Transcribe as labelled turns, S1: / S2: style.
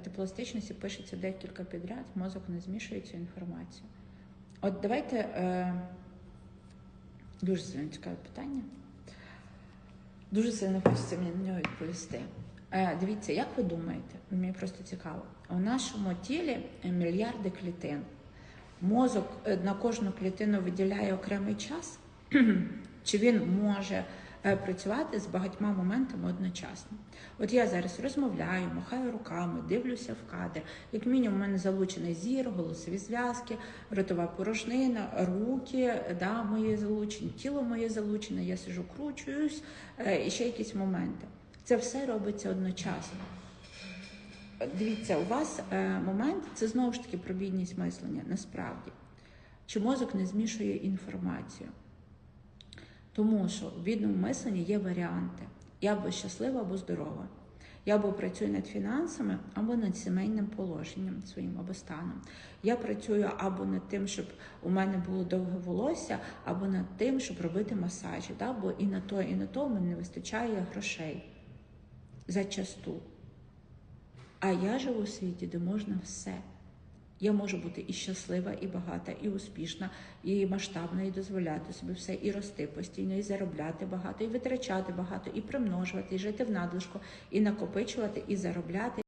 S1: пластичності пишеться декілька підряд, мозок не змішує цю інформацію. От давайте е, дуже сильно цікаве питання. Дуже сильно хочеться мені на нього відповісти. Е, дивіться, як ви думаєте? Мені просто цікаво. У нашому тілі мільярди клітин. Мозок е, на кожну клітину виділяє окремий час, чи він може працювати з багатьма моментами одночасно. От я зараз розмовляю, махаю руками, дивлюся в кадр. Як мінімум, у мене залучений зір, голосові зв'язки, ротова порожнина, руки, да, мої залучені, тіло моє залучене, я сижу, кручуюсь е, і ще якісь моменти. Це все робиться одночасно. Дивіться, у вас е, момент це знову ж таки про бідність мислення. Насправді, чи мозок не змішує інформацію? Тому що в бідному мисленні є варіанти. Я або щаслива, або здорова. Я або працюю над фінансами, або над сімейним положенням своїм або станом. Я працюю або над тим, щоб у мене було довге волосся, або над тим, щоб робити масажі. Да? Бо і на то, і на то мені не вистачає грошей зачасту. А я живу у світі, де можна все. Я можу бути і щаслива, і багата, і успішна, і масштабна, і дозволяти собі все, і рости постійно, і заробляти багато, і витрачати багато, і примножувати, і жити в надлишку, і накопичувати, і заробляти.